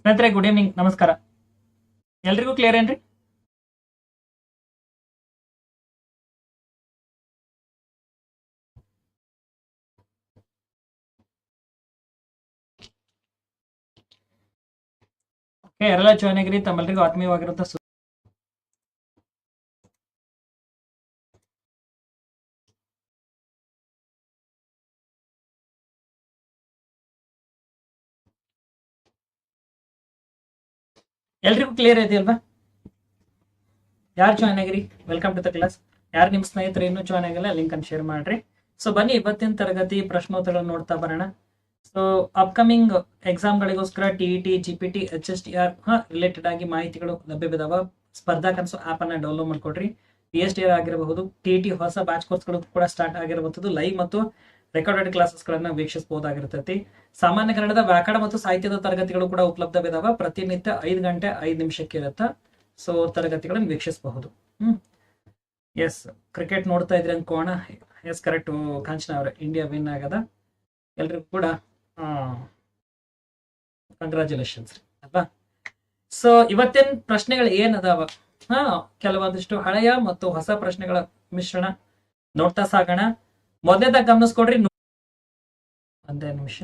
ಸ್ನೇಹಿತರೆ good evening ನಮಸ್ಕಾರ. ಎಲ್ರಿಗೂ ಕ್ಲಿಯರ್ ಏನ್ರಿ? ಓಕೆ ಯಾರೆಲ್ಲ ಜಾಯ್ನ್ ಆಗಿರಿ ತಮ್ಮೆಲ್ಲರಿಗೂ ಆತ್ಮೀಯವಾಗಿರುವಂತ ಎಲ್ರಿಗೂ ಕ್ಲಿಯರ್ ಇದೆಯಲ್ವಾ ಯಾರು ಜಾಯ್ನ್ ಆಗಿರಿ? ವೆಲ್ಕಮ್ ಟು ದ ಕ್ಲಾಸ್ ಯಾರು ನಿಮ್ಮ ಸ್ನೇಹಿತರು ಇನ್ನೂ ಜಾಯ್ನ್ ಆಗಿಲ್ಲ ಲಿಂಕ್ ಅನ್ನು ಶೇರ್ ಮಾಡ್ರಿ. ಸೊ ಬನ್ನಿ, ಇವತ್ತಿನ ತರಗತಿ ಪ್ರಶ್ನೋತ್ತರಗಳನ್ನು ನೋಡ್ತಾ ಬರೋಣ. So upcoming ಎಕ್ಸಾಮ್ಗಳಿಗೋಸ್ಕರ T E T G P T H S T R related ಆಗಿ ಮಾಹಿತಿಗಳು ಲಭ್ಯವಿದಾವ. ಸ್ಪರ್ಧಾ ಕನಸು ಆಪ್ ಅನ್ನ ಡೌನ್ಲೋಡ್ ಮಾಡ್ಕೊಡ್ರಿ. ಪಿ ಎಚ್ ಡಿ ಆರ್ ಆಗಿರಬಹುದು ಟಿ ಟಿ ಹೊಸ ಬ್ಯಾಚ್ ಕೋರ್ಸ್ಗಳು ಕೂಡ ಸ್ಟಾರ್ಟ್ ಆಗಿರುವಂಥದ್ದು. ಲೈವ್ ಮತ್ತು ರೆಕಾರ್ಡೆಡ್ ಕ್ಲಾಸಸ್ಗಳನ್ನ ವೀಕ್ಷಿಸಬಹುದಾಗಿರ್ತೈತಿ. ಸಾಮಾನ್ಯ ಕನ್ನಡದ ವ್ಯಾಕರಣ ಮತ್ತು ಸಾಹಿತ್ಯದ ತರಗತಿಗಳು ಕೂಡ ಉಪಲಬ್ಧವಿದಾವ. ಪ್ರತಿನಿತ್ಯ ಐದು ಗಂಟೆ ಐದು ನಿಮಿಷಕ್ಕೆ ಇರುತ್ತ? ಸೊ ತರಗತಿಗಳನ್ನು ವೀಕ್ಷಿಸಬಹುದು. ಹ್ಮ್. ಎಸ್ ಕ್ರಿಕೆಟ್ ನೋಡ್ತಾ ಇದ್ರಿ ಅನ್ಕೋಣ. ಎಸ್ ಕರೆಕ್ಟ್ ಕಾಂಚನ ಅವ್ರೆ ಇಂಡಿಯಾ ವಿನ್ ಆಗದ ಎಲ್ರಿಗೂ ಕೂಡ ಕಂಗ್ರ್ಯಾಚುಲೇಷನ್ಸ್ ರೀ, ಅಲ್ವಾ? ಸೊ ಇವತ್ತಿನ ಪ್ರಶ್ನೆಗಳು ಏನದಾವ? ಹಾ, ಕೆಲವೊಂದಿಷ್ಟು ಹಳೆಯ ಮತ್ತು ಹೊಸ ಪ್ರಶ್ನೆಗಳ ಮಿಶ್ರಣ ನೋಡ್ತಾ ಸಾಗೋಣ. ಮೊದಲೇದಾಗ ಗಮನಿಸ್ಕೊಡ್ರಿ. ಒಂದೇ ನಿಮಿಷ.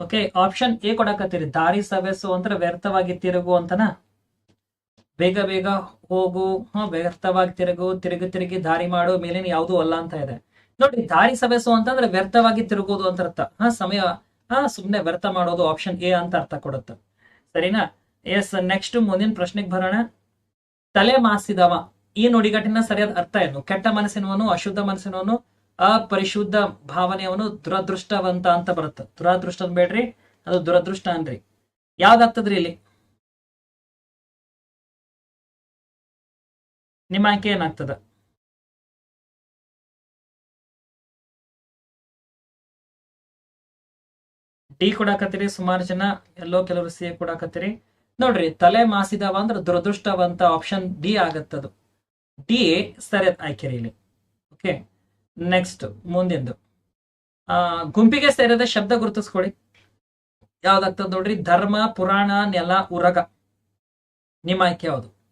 ಓಕೆ ಆಪ್ಷನ್ ಎ ಕೊಡಕತ್ತೀರಿ. ದಾರಿ ಸವೆಸು ಅಂದ್ರೆ ವ್ಯರ್ಥವಾಗಿ ತಿರುಗು ಅಂತನ? ಬೇಗ ಬೇಗ ಹೋಗು ವ್ಯರ್ಥವಾಗಿ ತಿರುಗು, ತಿರುಗಿ ತಿರುಗಿ ದಾರಿ ಮಾಡು, ಮೇಲಿನ ಯಾವುದು ಅಲ್ಲ ಅಂತ ಇದೆ. ನೋಡಿ, ದಾರಿ ಸವೆಸು ಅಂತಂದ್ರೆ ವ್ಯರ್ಥವಾಗಿ ತಿರುಗೋದು ಅಂತ ಅರ್ಥ. ಹಾ, ಸಮಯ ಹಾ, ಸುಮ್ನೆ ವ್ಯರ್ಥ ಮಾಡೋದು ಆಪ್ಷನ್ ಎ ಅಂತ ಅರ್ಥ ಕೊಡುತ್ತೆ. ಸರಿನಾ? ಎಸ್ ನೆಕ್ಸ್ಟ್ ಮುಂದಿನ ಪ್ರಶ್ನೆಗೆ ಬರೋಣ. ತಲೆ ಮಾಸಿದವ. ಈ ನುಡಿಗಟ್ಟಿನ ಸರಿಯಾದ ಅರ್ಥ ಏನು? ಕೆಟ್ಟ ಮನಸ್ಸಿನವನು, ಅಶುದ್ಧ ಮನಸ್ಸಿನವನು, ಅಪರಿಶುದ್ಧ ಭಾವನೆಯವನು ದುರದೃಷ್ಟವಂತ ಅಂತ ಬರುತ್ತೆ. ದುರಾದೃಷ್ಟ ಬೇಡ್ರಿ, ಅದು ದುರದೃಷ್ಟ ಅನ್ರಿ. ಯಾವ್ದಾಗ್ತದ್ರಿ ಇಲ್ಲಿ? ನಿಮ್ಮ ಆಯ್ಕೆ ಏನಾಗ್ತದ? ಡಿ ಕೊಡಾಕತ್ತೀರಿ ಸುಮಾರು ಜನ, ಎಲ್ಲೋ ಕೆಲವರು ಸಿ ಕೊಡಾಕತ್ತೀರಿ. ನೋಡ್ರಿ, ತಲೆ ಮಾಸಿದವ ಅಂದ್ರೆ ದುರದೃಷ್ಟವಂತ ಆಪ್ಷನ್ ಡಿ ಆಗತ್ತದು. ಡಿ ಸರಿಯಾದ ಆಯ್ಕೆ ರೀ ಇಲ್ಲಿ. ಓಕೆ ನೆಕ್ಸ್ಟ್ ಮುಂದಿಂದು. ಆ, ಗುಂಪಿಗೆ ಸೇರಿದ ಶಬ್ದ ಗುರುತಿಸ್ಕೊಳ್ಳಿ. ಯಾವ್ದಾಗ್ತದ ನೋಡ್ರಿ, ಧರ್ಮ, ಪುರಾಣ, ನೆಲ, ಉರಗ. ನಿಮ್ಮ ಆಯ್ಕೆ ಯಾವುದು?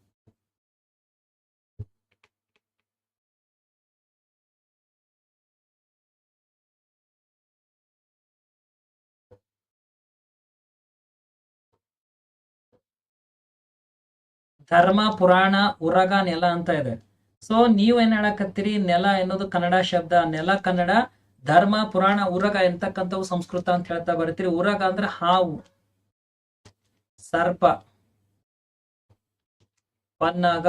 ಧರ್ಮ, ಪುರಾಣ, ಉರಗ, ನೆಲ ಅಂತ ಇದೆ. ಸೊ ನೀವು ಏನ್ ಹೇಳಕತ್ತೀರಿ? ನೆಲ ಎನ್ನೋದು ಕನ್ನಡ ಶಬ್ದ. ನೆಲ ಕನ್ನಡ, ಧರ್ಮ, ಪುರಾಣ, ಉರಗ ಎಂತಕ್ಕಂಥವು ಸಂಸ್ಕೃತ ಅಂತ ಹೇಳ್ತಾ ಬರ್ತೀರಿ. ಉರಗ ಅಂದ್ರೆ ಹಾವು. ಸರ್ಪ. ಪನ್ನಾಗ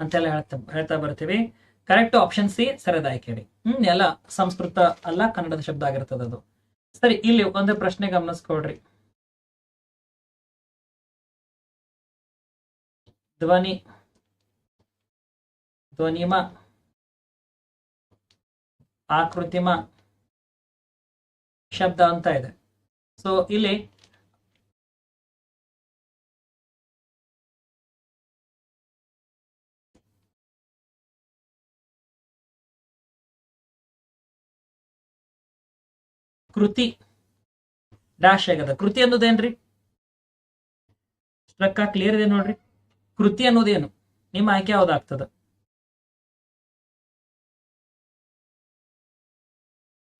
ಅಂತೆಲ್ಲ ಹೇಳ್ತಾ ಹೇಳ್ತಾ ಬರ್ತೀವಿ. ಕರೆಕ್ಟ್ ಆಪ್ಷನ್ ಸಿ ಸರಿಯಾದ ಆಯ್ಕೆ ಹ್ಮ್, ನೆಲ, ಸಂಸ್ಕೃತ ಅಲ್ಲ, ಕನ್ನಡದ ಶಬ್ದ ಆಗಿರ್ತದ ಅದು. ಸರಿ, ಇಲ್ಲಿ ಒಂದು ಪ್ರಶ್ನೆ ಗಮನಿಸ್ಕೊಡ್ರಿ ಧ್ವನಿ. ಧ್ವನಿಮ. ಆಕೃತಿಮ. ಶಬ್ದ ಅಂತ ಇದೆ. ಸೊ ಇಲ್ಲಿ ಕೃತಿ. ಡ್ಯಾಶ್ ಆಗದ. ಕೃತಿ ಅನ್ನೋದೇನ್ರಿ? ಸ್ಟ್ರಕ್ಕ ಕ್ಲಿಯರ್ ಇದೆ ನೋಡ್ರಿ. ಕೃತಿ ಅನ್ನೋದೇನು? ನಿಮ್ಮ ಆಯ್ಕೆ ಯಾವ್ದಾಗ್ತದ?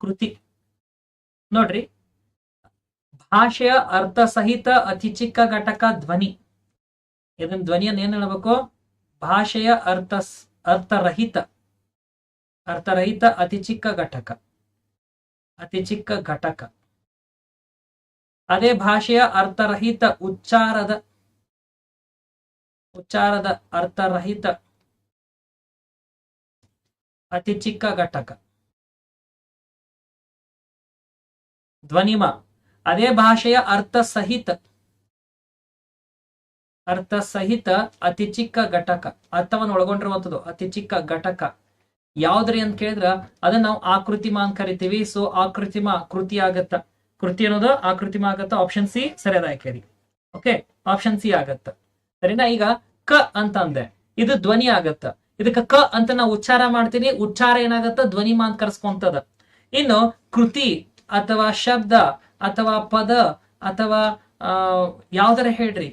ಕೃತಿ. ನೋಡ್ರಿ. ಭಾಷೆಯ ಅರ್ಥ ಸಹಿತ ಅತಿ ಚಿಕ್ಕ ಘಟಕ ಧ್ವನಿ. ಇದನ್ನ ಧ್ವನಿಯನ್ನು ಏನ್ ಹೇಳ್ಬೇಕು? ಭಾಷೆಯ ಅರ್ಥ ಅರ್ಥರಹಿತ. ಅರ್ಥರಹಿತ ಅತಿ ಚಿಕ್ಕ ಘಟಕ. ಅತಿ ಚಿಕ್ಕ ಘಟಕ. ಅದೇ ಭಾಷೆಯ ಅರ್ಥರಹಿತ ಉಚ್ಚಾರದ ಉಚ್ಚಾರದ ಅರ್ಥರಹಿತ ಅತಿ ಚಿಕ್ಕ ಘಟಕ. ಧ್ವನಿಮ. ಅದೇ ಭಾಷೆಯ ಅರ್ಥ ಸಹಿತ ಅರ್ಥ ಸಹಿತ ಅತಿ ಚಿಕ್ಕ ಘಟಕ. ಅರ್ಥವನ್ನು ಒಳಗೊಂಡಿರುವಂಥದ್ದು ಅತಿ ಚಿಕ್ಕ ಘಟಕ. ಯಾವ್ದ್ರಿ ಅಂತ ಕೇಳಿದ್ರ ಅದನ್ನ ನಾವು ಆಕೃತಿಮ ಅಂತ ಕರಿತೀವಿ. ಸೊ ಆಕೃತಿಮ ಕೃತಿ ಆಗತ್ತ. ಕೃತಿ ಅನ್ನೋದು ಆಕೃತಿಮ ಆಗತ್ತ. ಆಪ್ಷನ್ ಸಿ ಸರಿಯಾದ ಆಯ್ಕೆ ಓಕೆ ಆಪ್ಷನ್ ಸಿ ಆಗತ್ತ. ಸರಿನಾ? ಈಗ ಕ ಅಂತ ಅಂದೆ. ಇದು ಧ್ವನಿ ಆಗತ್ತ. ಇದಕ್ಕೆ ಕ ಅಂತ ನಾವು ಉಚ್ಚಾರ ಮಾಡ್ತೀನಿ. ಉಚ್ಚಾರ ಏನಾಗತ್ತ? ಧ್ವನಿ ಮಾನ್ ಕರ್ಸ್ಕೊಂತದ. ಇನ್ನು ಕೃತಿ ಅಥವಾ ಶಬ್ದ ಅಥವಾ ಪದ ಅಥವಾ ಯಾವ್ದಾರ ಹೇಳ್ರಿ.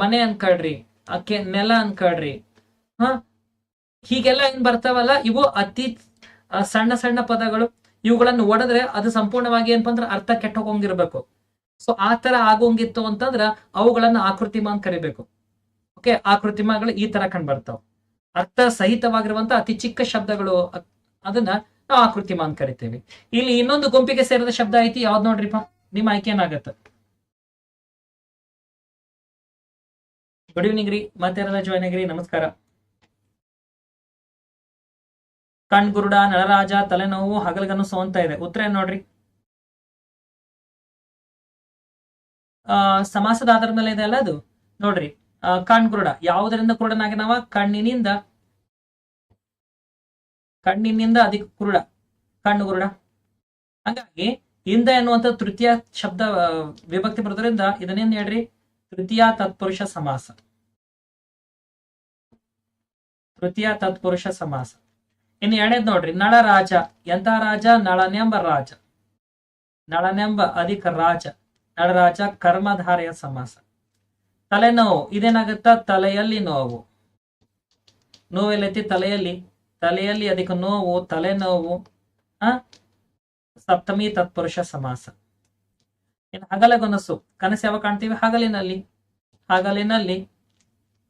ಮನೆ ಅನ್ಕೊಳ್ರಿ. ಅಕ್ಕೆ ನೆಲ ಅನ್ಕೊಳ್ರಿ. ಹ? ಹೀಗೆಲ್ಲ ಏನ್ ಬರ್ತಾವಲ್ಲ? ಇವು ಅತಿ ಸಣ್ಣ ಸಣ್ಣ ಪದಗಳು. ಇವುಗಳನ್ನು ಒಡೆದ್ರೆ ಅದು ಸಂಪೂರ್ಣವಾಗಿ ಏನಪ್ಪ ಅಂದ್ರೆ ಅರ್ಥ ಕೆಟ್ಟ ಹೋಗಂಗಿರ್ಬೇಕು ಸೊ ಆ ತರ ಆಗೋಂಗಿತ್ತು ಅಂತಂದ್ರ ಅವುಗಳನ್ನ ಆಕೃತಿಮಾನ್ ಕರಿಬೇಕು. ಓಕೆ ಆಕೃತಿಮಾಗಳು ಈ ತರ ಕಂಡು ಬರ್ತಾವ. ಅರ್ಥ ಸಹಿತವಾಗಿರುವಂತ ಅತಿ ಚಿಕ್ಕ ಶಬ್ದಗಳು ಅದನ್ನ ನಾವು ಅಂತ ಕರಿತೇವೆ. ಇಲ್ಲಿ ಇನ್ನೊಂದು ಗುಂಪಿಗೆ ಸೇರಿದ ಶಬ್ದ ಐತಿ ಯಾವ್ದು ನೋಡ್ರಿಪ್ಪ? ನಿಮ್ಮ ಆಯ್ಕೆ ಏನಾಗತ್ತ? ಗುಡ್ ಈವ್ನಿಂಗ್ ರೀ ಮತ್ತೆ ಜಾಯ್ನ್ ಆಗಿರಿ ನಮಸ್ಕಾರ. ಕಣ್ಗುರುಡ ನಳರಾಜ ತಲೆನೋವು ಹಗಲ್ಗನ್ನು ಅಂತ ಇದೆ. ಉತ್ತರ ಏನ್ ನೋಡ್ರಿ? ಆ ಸಮಾಸದ ಆಧಾರದ ಮೇಲೆ ಇದೆ ಅಲ್ಲ ಅದು? ನೋಡ್ರಿ. ಆ, ಕಣ್ಗುರುಡ ಯಾವುದರಿಂದ ಕುರುಡನಾಗಿ ನಾವ ಕಣ್ಣಿನಿಂದ. ಕಣ್ಣಿನಿಂದ ಅದಕ್ಕೆ ಕುರುಡ. ಕಣ್ಣು ಕುರುಡ. ಹಂಗಾಗಿ ಇಂದ ಎನ್ನುವಂತ ತೃತೀಯ ಶಬ್ದ ವಿಭಕ್ತಿ ಬರೋದ್ರಿಂದ ಇದನ್ನೇನ್ ಹೇಳ್ರಿ? ತೃತೀಯ ತತ್ಪುರುಷ ಸಮಾಸ. ತೃತೀಯ ತತ್ಪುರುಷ ಸಮಾಸ. ಇನ್ನು ಎರಡನೇದ್ ನೋಡ್ರಿ. ನಳರಾಜ ಎಂತ ರಾಜ? ನಳನೆಂಬ ರಾಜ. ನಳನೆಂಬ ಅಧಿಕ ರಾಜ. ನಳರಾಜ ಕರ್ಮಧಾರೆಯ ಸಮಾಸ. ತಲೆನೋವು. ಇದೇನಾಗುತ್ತ? ತಲೆಯಲ್ಲಿ ನೋವು. ನೋವೆಲ್ಲೈತಿ? ತಲೆಯಲ್ಲಿ? ತಲೆಯಲ್ಲಿ ಅದಕ್ಕೆ ನೋವು, ತಲೆನೋವು, ಆ? ಸಪ್ತಮಿ ತತ್ಪುರುಷ ಸಮಾಸ. ಇನ್ನು ಹಗಲಗನಸು. ಕನಸು ಯಾವಾಗ ಕಾಣ್ತೀವಿ? ಹಗಲಿನಲ್ಲಿ. ಹಗಲಿನಲ್ಲಿ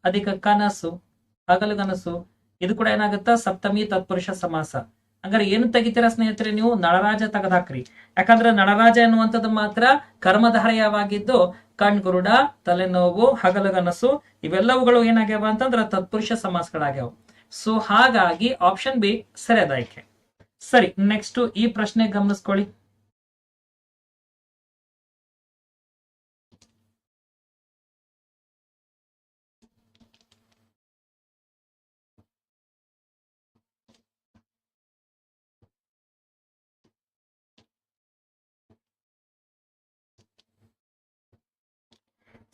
ಅದಕ್ಕೆ ಕನಸು, ಹಗಲುಗನಸು. ಇದು ಕೂಡ ಏನಾಗುತ್ತ? ಸಪ್ತಮಿ ತತ್ಪುರುಷ ಸಮಾಸ. ಹಂಗಾರೆ ಏನು ತೆಗಿತೀರಾ ಸ್ನೇಹಿತರೆ ನೀವು? ನಳರಾಜ ತೆಗೆದಾಕ್ರಿ. ಯಾಕಂದ್ರೆ ನಳರಾಜ ಎನ್ನುವಂಥದ್ದು ಮಾತ್ರ ಕರ್ಮಧಾರಯವಾಗಿದ್ದು ಕಣ್ಗುರುಡ, ತಲೆನೋವು, ಹಗಲುಗನಸು ಇವೆಲ್ಲವುಗಳು ಏನಾಗ್ಯಾವ ಅಂತಂದ್ರ ತತ್ಪುರುಷ ಸಮಾಸಗಳಾಗ್ಯಾವ. ಸೊ ಹಾಗಾಗಿ ಆಪ್ಷನ್ ಬಿ ಸರಿಯಾದ ಆಯ್ಕೆ. ಸರಿ ನೆಕ್ಸ್ಟ್ ಈ ಪ್ರಶ್ನೆ ಗಮನಿಸ್ಕೊಳ್ಳಿ.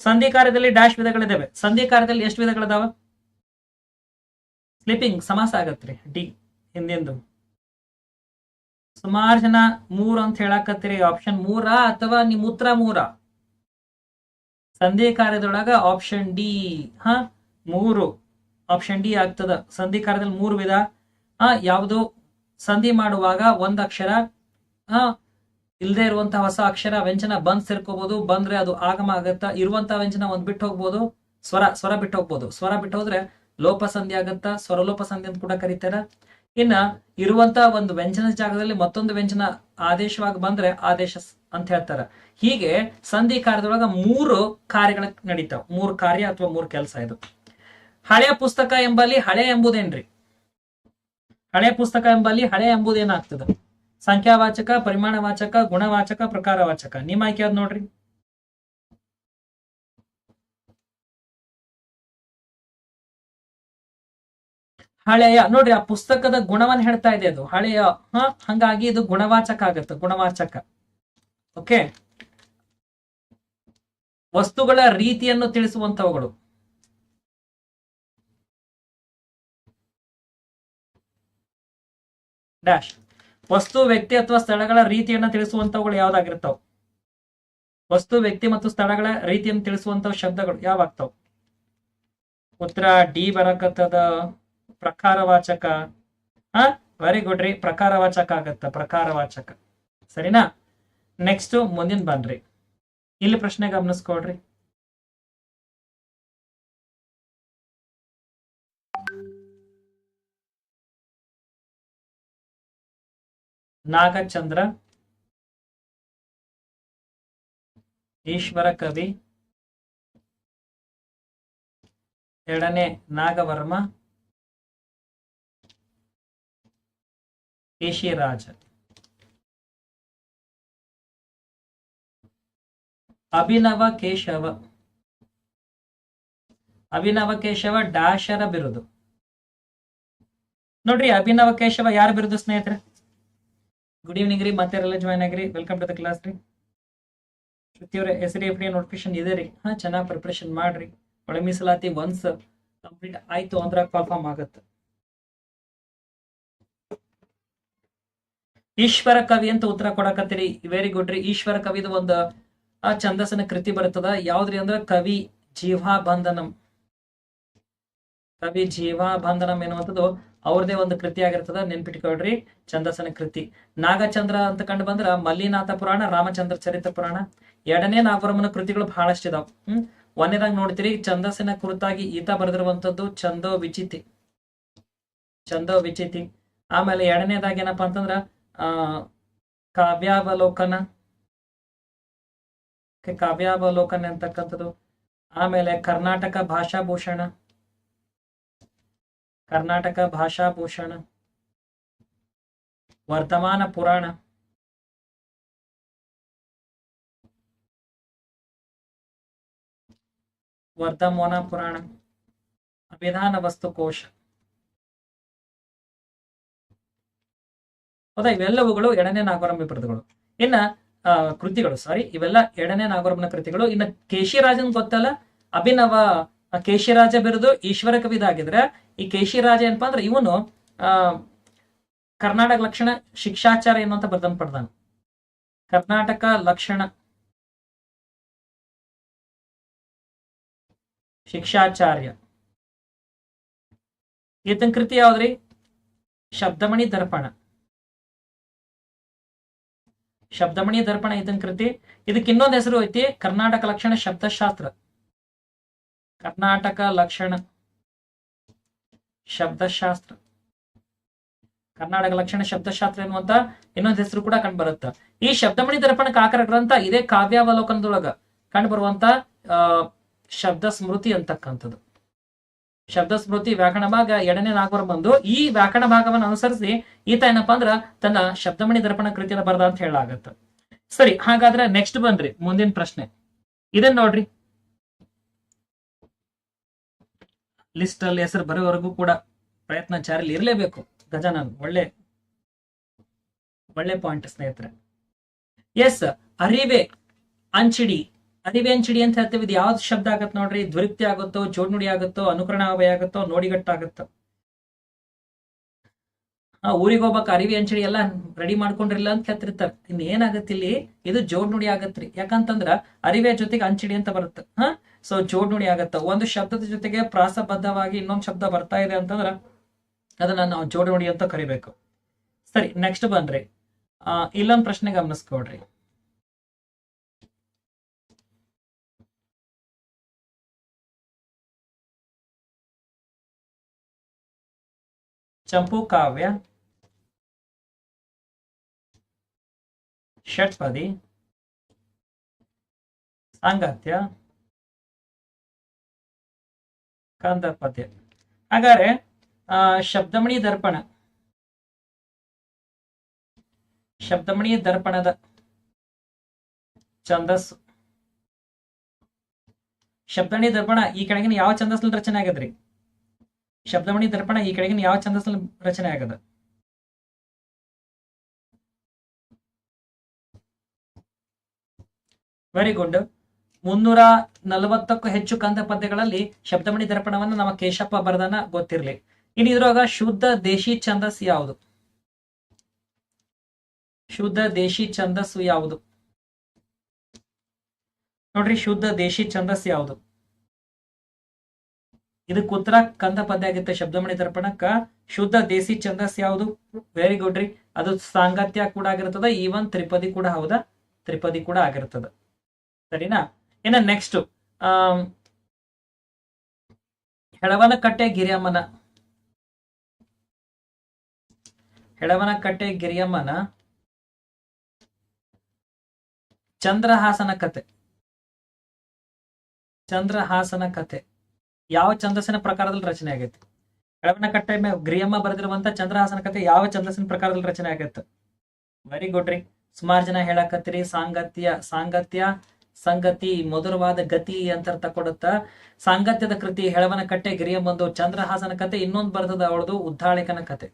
ಸಂಧಿ ಕಾರ್ಯದಲ್ಲಿ ಡ್ಯಾಶ್ ವಿಧಗಳಿದಾವೆ ಸಂಧಿ ಕಾರ್ಯದಲ್ಲಿ ಎಷ್ಟು ವಿಧಗಳಿದಾವ ಸ್ಲಿಪಿಂಗ್ ಸಮಾಸ ಆಗತ್ರಿ ಡಿ ಹಿಂದಿಂದು. ಸುಮಾರು ಜನ ಮೂರ್ ಅಂತ ಹೇಳಾಕತ್ತೀರಿ. ಆಪ್ಷನ್ ಮೂರ ಅಥವಾ ನಿಮ್ಮ ಉತ್ತರ ಮೂರ? ಸಂಧಿ ಕಾರ್ಯದೊಳಗ ಆಪ್ಷನ್ ಡಿ ಹ? ಮೂರು. ಆಪ್ಷನ್ ಡಿ ಆಗ್ತದ. ಸಂಧಿ ಕಾರ್ಯದಲ್ಲಿ ಮೂರು ವಿಧ. ಆ ಯಾವುದು? ಸಂಧಿ ಮಾಡುವಾಗ ಒಂದ್ ಅಕ್ಷರ ಇಲ್ಲದೆ ಇರುವಂತಹ ಹೊಸ ಅಕ್ಷರ ವ್ಯಂಜನ ಬಂದ್ ಸೇರ್ಕೋಬಹುದು ಬಂದ್ರೆ ಅದು ಆಗಮ ಆಗತ್ತ, ಇರುವಂತಹ ವ್ಯಂಜನ ಒಂದ್ ಬಿಟ್ಟು ಹೋಗ್ಬೋದು, ಸ್ವರ ಸ್ವರ ಬಿಟ್ಟು ಹೋಗ್ಬೋದು. ಸ್ವರ ಬಿಟ್ಟು ಹೋದ್ರೆ ಲೋಪ ಸಂಧಿ ಆಗತ್ತ ಸ್ವರಲೋಪ ಸಂಧಿ ಅಂತ ಕೂಡ ಕರೀತಾರ. ಇನ್ನ ಇರುವಂತ ಒಂದು ವ್ಯಂಜನ ಜಾಗದಲ್ಲಿ ಮತ್ತೊಂದು ವ್ಯಂಜನ ಆದೇಶವಾಗಿ ಬಂದ್ರೆ ಆದೇಶ ಅಂತ ಹೇಳ್ತಾರ. ಹೀಗೆ ಸಂಧಿ ಕಾರ್ಯದೊಳಗ ಮೂರು ಕಾರ್ಯಗಳ ನಡೀತಾವ. ಮೂರು ಕಾರ್ಯ ಅಥವಾ ಮೂರು ಕೆಲಸ ಇದು. ಹಳೆಯ ಪುಸ್ತಕ ಎಂಬಲ್ಲಿ ಹಳೆ ಎಂಬುದೇನ್ರಿ? ಹಳೆಯ ಪುಸ್ತಕ ಎಂಬಲ್ಲಿ ಹಳೆ ಎಂಬುದೇನಾಗ್ತದ? ಸಂಖ್ಯಾವಾಚಕ, ಪರಿಮಾಣವಾಚಕ, ಗುಣವಾಚಕ, ಪ್ರಕಾರವಾಚಕ. ನಿಮ್ಮ ಆಯ್ಕೆ ಯಾವ್ದು ನೋಡ್ರಿ? ಹಳೆಯ, ನೋಡ್ರಿ, ಆ ಪುಸ್ತಕದ ಗುಣವನ್ನ ಹೇಳ್ತಾ ಇದೆ ಅದು. ಹಳೆಯ, ಹ, ಹಂಗಾಗಿ ಇದು ಗುಣವಾಚಕ ಆಗುತ್ತೆ, ಗುಣವಾಚಕ. ಓಕೆ? ವಸ್ತುಗಳ ರೀತಿಯನ್ನು ತಿಳಿಸುವಂತವುಗಳು ಡ್ಯಾಶ್. ವಸ್ತು, ವ್ಯಕ್ತಿ ಅಥವಾ ಸ್ಥಳಗಳ ರೀತಿಯನ್ನ ತಿಳಿಸುವಂತವುಗಳು ಯಾವ್ದಾಗಿರ್ತಾವ? ವಸ್ತು, ವ್ಯಕ್ತಿ ಮತ್ತು ಸ್ಥಳಗಳ ರೀತಿಯನ್ನು ತಿಳಿಸುವಂತ ಶಬ್ದಗಳು ಯಾವಾಗ್ತಾವ? ಉತ್ತರ, ಡಿ ಬರಕತ್ತದ, ಪ್ರಕಾರವಾಚಕ. ಹಾ? ವೆರಿ ಗುಡ್ ರೀ. ಪ್ರಕಾರವಾಚಕ ಆಗತ್ತ, ಪ್ರಕಾರವಾಚಕ. ಸರಿನಾ? ನೆಕ್ಸ್ಟ್ ಮುಂದಿನ ಬನ್ರಿ ಇಲ್ಲಿ ಪ್ರಶ್ನೆ ಗಮನಿಸ್ಕೊಳ್ರಿ. ನಾಗಚಂದ್ರ, ಈಶ್ವರ ಕವಿ, ಎರಡನೇ ನಾಗವರ್ಮ ಕೇಶಿರಾಜ ಅಭಿನವ ಕೇಶವ. ಅಭಿನವ ಕೇಶವ ಡಾಶರ ಬಿರುದು. ನೋಡ್ರಿ, ಅಭಿನವ ಕೇಶವ ಯಾರ ಬಿರುದು ಸ್ನೇಹಿತರೆ? ಗುಡ್ ಈವ್ನಿಂಗ್ ರೀ ಮತ್ತೆಲ್ಲ ಜಾಯ್ನ್ ಆಗ್ರಿ? ವೆಲ್ಕಮ್ ಟು ದ ಕ್ಲಾಸ್ ರೀ. ಶ್ರುತಿ ಅವ್ರ S D F D notification ಇದೆ ರೀ. ಹಾ, ಚೆನ್ನಾಗಿ ಪ್ರಿಪ್ರೇಷನ್ ಮಾಡ್ರಿ. ಒಳ ಮೀಸಲಾತಿ ಒನ್ಸ್ ಕಂಪ್ಲೀಟ್ ಆಯ್ತು ಅಂದ್ರೆ ಪರ್ಫಾರ್ಮ್ ಆಗತ್ತೆ. ಈಶ್ವರ ಕವಿ ಅಂತ ಉತ್ತರ ಕೊಡಕತ್ತೀರಿ. ವೆರಿ ಗುಡ್ ರೀ. ಈಶ್ವರ ಕವಿದ ಒಂದು, ಆ, ಛಂದಸ್ಸಿನ ಕೃತಿ ಬರುತ್ತದ ಯಾವ್ದ್ರಿ ಅಂದ್ರ ಕವಿ ಜೀವಾ ಬಂಧನಂ ಕವಿ ಜೀವಾ ಬಂಧನಂ ಎನ್ನುವಂಥದ್ದು. ಅವ್ರದೇ ಒಂದು ಕೃತಿ ಆಗಿರ್ತದ, ನೆನ್ಪಿಟ್ಕೊಳ್ರಿ ಕೃತಿ. ನಾಗಚಂದ್ರ ಅಂತ ಕಂಡು ಬಂದ್ರ ಮಲ್ಲಿನಾಥ ಪುರಾಣ, ರಾಮಚಂದ್ರ ಚರಿತ್ರ ಪುರಾಣ. ಎರಡನೇ ನಾಪುರಮನ ಕೃತಿಗಳು ಬಹಳಷ್ಟು ಇದಾವ್. ಹ್ಮ್? ಒಂದನೇದಾಗ ನೋಡ್ತೀರಿ, ಛಂದಸ್ಸಿನ ಕುರಿತಾಗಿ ಈತ ಬರೆದಿರುವಂತದ್ದು ಛಂದೋ ವಿಚಿತಿ. ಛಂದೋ ವಿಚಿತಿ. ಆಮೇಲೆ ಎರಡನೇದಾಗ ಏನಪ್ಪಾ ಅಂತಂದ್ರ, ಆ, ಕಾವ್ಯಾವಲೋಕನ. ಕಾವ್ಯಾವಲೋಕನ ಅಂತಕ್ಕಂಥದ್ದು. ಆಮೇಲೆ ಕರ್ನಾಟಕ ಭಾಷಾಭೂಷಣ. ಕರ್ನಾಟಕ ಭಾಷಾಭೂಷಣ ವರ್ತಮಾನ ಪುರಾಣ, ವರ್ಧಮಾನ ಪುರಾಣ, ಅಭಿಧಾನ ವಸ್ತುಕೋಶ ಹೌದಾ? ಇವೆಲ್ಲವುಗಳು ಎರಡನೇ ನಾಗರಂಭಿ ಪ್ರತಿಗಳು ಇನ್ನ ಕೃತಿಗಳು ಸಾರಿ ಇವೆಲ್ಲ ಎರಡನೇ ನಾಗರಂಭನ ಕೃತಿಗಳು. ಇನ್ನ ಕೇಶಿರಾಜನ್ ಗೊತ್ತಲ್ಲ? ಅಭಿನವ ಕೇಶಿರಾಜ ಬಿರುದು ಈಶ್ವರ ಕವಿದಾಗಿದ್ರೆ, ಈ ಕೇಶಿರಾಜ ಏನಪ್ಪಾ ಅಂದ್ರೆ ಇವನು, ಆ, ಕರ್ನಾಟಕ ಲಕ್ಷಣ ಶಿಕ್ಷಾಚಾರ ಎನ್ನುವಂತ ಬರ್ದನ್ ಪಡ್ದಾನ ಕರ್ನಾಟಕ ಲಕ್ಷಣ ಶಿಕ್ಷಾಚಾರ್ಯ. ಈತನ ಕೃತಿ ಯಾವ್ದ್ರಿ? ಶಬ್ದಮಣಿ ದರ್ಪಣ. ಶಬ್ದಮಣಿ ದರ್ಪಣ ಈತನ ಕೃತಿ. ಇದಕ್ಕೆ ಇನ್ನೊಂದು ಹೆಸರು ಐತಿ ಕರ್ನಾಟಕ ಲಕ್ಷಣ ಶಬ್ದಶಾಸ್ತ್ರ. ಕರ್ನಾಟಕ ಲಕ್ಷಣ ಶಬ್ದಶಾಸ್ತ್ರ. ಕರ್ನಾಟಕ ಲಕ್ಷಣ ಶಬ್ದಶಾಸ್ತ್ರ ಎನ್ನುವಂತ ಇನ್ನೊಂದು ಹೆಸರು ಕೂಡ ಕಂಡು ಬರುತ್ತ ಈ ಶಬ್ದಮಣಿ ದರ್ಪಣ ಕಾಕರ ಗ್ರಂಥ ಇದೇ ಕಾವ್ಯಾವಲೋಕನದೊಳಗ ಕಂಡು ಬರುವಂತ ಶಬ್ದ ಸ್ಮೃತಿ ಅಂತಕ್ಕಂಥದ್ದು. ಶಬ್ದ ಸ್ಮೃತಿ ವ್ಯಾಕರಣ ಭಾಗ ಎರಡನೇ ನಾಲ್ಕರ ಬಂದು ಈ ವ್ಯಾಕರಣ ಭಾಗವನ್ನು ಅನುಸರಿಸಿ ಈತ ಏನಪ್ಪಾ ಅಂದ್ರ ತನ್ನ ಶಬ್ದಮಣಿ ದರ್ಪಣ ಕೃತಿಯನ್ನು ಬರದ ಅಂತ ಹೇಳಲಾಗತ್ತ. ಸರಿ, ಹಾಗಾದ್ರೆ ನೆಕ್ಸ್ಟ್ ಬಂದ್ರಿ, ಮುಂದಿನ ಪ್ರಶ್ನೆ. ಇದನ್ನ ನೋಡ್ರಿ. ಲಿಸ್ಟ್ ಅಲ್ಲಿ ಹೆಸರು ಬರೋವರೆಗೂ ಕೂಡ ಪ್ರಯತ್ನ ಚಾರಲ್ಲಿ ಇರಲೇಬೇಕು. ಗಜಾನನ್, ಒಳ್ಳೆ ಒಳ್ಳೆ ಪಾಯಿಂಟ್ ಸ್ನೇಹಿತರೆ. ಎಸ್ ಅರಿವೆ, ಅಂಚಿಡಿ. ಅರಿವೆ, ಅಂಚಿಡಿ ಅಂತ ಹೇಳ್ತೀವಿ. ಇದು ಯಾವ್ದು ಶಬ್ದ ಆಗತ್ತೆ ನೋಡ್ರಿ? ದ್ವಿರುಕ್ತಿ ಆಗುತ್ತೋ, ಜೋಡ್ನುಡಿ ಆಗುತ್ತೋ ಅನುಕರಣ ಆಗತ್ತೋ ಆಗುತ್ತೋ, ನೋಡಿಗಟ್ಟಾಗುತ್ತೋ. ಆ ಊರಿಗೆ ಹೋಗ್ಬೇಕು, ಅರಿವಿ ಅಂಚಡಿ ಎಲ್ಲ ರೆಡಿ ಮಾಡ್ಕೊಂಡಿರಲಿಲ್ಲ ಅಂತ ಹೇಳ್ತಿರ್ತಾರೆ. ಇನ್ ಏನಾಗತ್ತೆ ಇಲ್ಲಿ? ಇದು ಜೋಡ್ ನುಡಿ ಆಗತ್ರಿ ಯಾಕಂತಂದ್ರ ಅರಿವೆ ಜೊತೆಗೆ ಅಂಚಡಿ ಅಂತ ಬರುತ್ತೆ. ಹಾ? ಸೊ ಜೋಡ್ ನುಡಿ ಆಗತ್ತ. ಒಂದು ಶಬ್ದದ ಜೊತೆಗೆ ಪ್ರಾಸಬದ್ಧವಾಗಿ ಇನ್ನೊಂದು ಶಬ್ದ ಬರ್ತಾ ಇದೆ ಅಂತಂದ್ರ ಅದನ್ನ ನಾವು ಜೋಡ್ ನುಡಿ ಅಂತ ಕರಿಬೇಕು. ಸರಿ ನೆಕ್ಸ್ಟ್ ಬನ್ರಿ ಆ, ಇಲ್ಲೊಂದ್ ಪ್ರಶ್ನೆ ಗಮನಿಸ್ಕೊಡ್ರಿ ಚಂಪು ಕಾವ್ಯ ಷಟ್ಪದಿ, ಸಾಂಗತ್ಯ ಕಂದ ಪದ್ಯ ಹಾಗಾದ್ರೆ ಶಬ್ದಮಣಿ ದರ್ಪಣ. ಶಬ್ದಮಣಿ ದರ್ಪಣದ ಛಂದಸ್ಸು. ಶಬ್ದಮಣಿ ದರ್ಪಣ ಈ ಕೆಳಗಿನ ಯಾವ ಛಂದಸ್ಸಲ್ಲಿ ರಚನೆ ಆಗದ್ರಿ? ಶಬ್ದಮಣಿ ದರ್ಪಣ ಈ ಕೆಳಗಿನ ಯಾವ ಛಂದಸ್ಸಲ್ಲಿ ರಚನೆ ಆಗದ? ವೆರಿ ಗುಡ್ ಮುನ್ನೂರ ನಲವತ್ತಕ್ಕೂ ಹೆಚ್ಚು ಕಂದ ಪದ್ಯಗಳಲ್ಲಿ ಶಬ್ದಮಣಿ ದರ್ಪಣವನ್ನು ನಮ್ಮ ಕೇಶಪ್ಪ ಬರದನ ಗೊತ್ತಿರಲಿ. ಇನ್ನು ಇದ್ರೊಳಗ ಶುದ್ಧ ದೇಶಿ ಛಂದಸ್ ಯಾವುದು? ಶುದ್ಧ ದೇಶಿ ಛಂದಸ್ಸು ಯಾವುದು? ನೋಡ್ರಿ, ಶುದ್ಧ ದೇಶಿ ಛಂದಸ್ ಯಾವುದು? ಇದಕ್ಕೆ ಉತ್ತರ, ಕಂದ ಪದ್ಯ ಆಗಿತ್ತು ಶಬ್ದಮಣಿ ದರ್ಪಣಕ್ಕ. ಶುದ್ಧ ದೇಸಿ ಛಂದಸ್ ಯಾವುದು? ವೆರಿ ಗುಡ್ ರೀ. ಅದು ಸಾಂಗತ್ಯ ಕೂಡ ಆಗಿರ್ತದ ಈವನ್ ತ್ರಿಪದಿ ಕೂಡ ಹೌದಾ? ತ್ರಿಪದಿ ಕೂಡ ಆಗಿರ್ತದ. ಸರಿನಾ? ಇನ್ನ ನೆಕ್ಸ್ಟ್ ಹೆಳವನಕಟ್ಟೆ ಗಿರಿಯಮ್ಮನ. ಹೆಳವನಕಟ್ಟೆ ಗಿರಿಯಮ್ಮನ ಚಂದ್ರಹಾಸನ ಕತೆ ಚಂದ್ರಹಾಸನ ಕತೆ ಯಾವ ಛಂದಸ್ಸಿನ ಪ್ರಕಾರದಲ್ಲಿ ರಚನೆ ಆಗೈತೆ? ಹೆಳವನಕಟ್ಟೆ ಗಿರಿಯಮ್ಮ ಬರೆದಿರುವಂತ ಚಂದ್ರಹಾಸನ ಕತೆ ಯಾವ ಛಂದಸ್ಸಿನ ಪ್ರಕಾರದಲ್ಲಿ ರಚನೆ ಆಗೈತೆ? ವೆರಿ ಗುಡ್ ರೀ. ಸುಮಾರು ಜನ ಹೇಳಕತ್ತೀರಿ. ಸಾಂಗತ್ಯ ಸಾಂಗತ್ಯ. ಸಂಗತಿ ಮಧುರವಾದ ಗತಿ ಅಂತ ಅರ್ಥ ಕೊಡುತ್ತ? ಸಾಂಗತ್ಯದ ಕೃತಿ ಹೆಳವನ ಕಟ್ಟೆ ಗಿರಿಯಂಬಂದು ಚಂದ್ರಹಾಸನ ಕತೆ, ಇನ್ನೊಂದು ಬರ್ತದ ಅವಳದು ಉದ್ದಾಳಿಕನ ಕತೆ.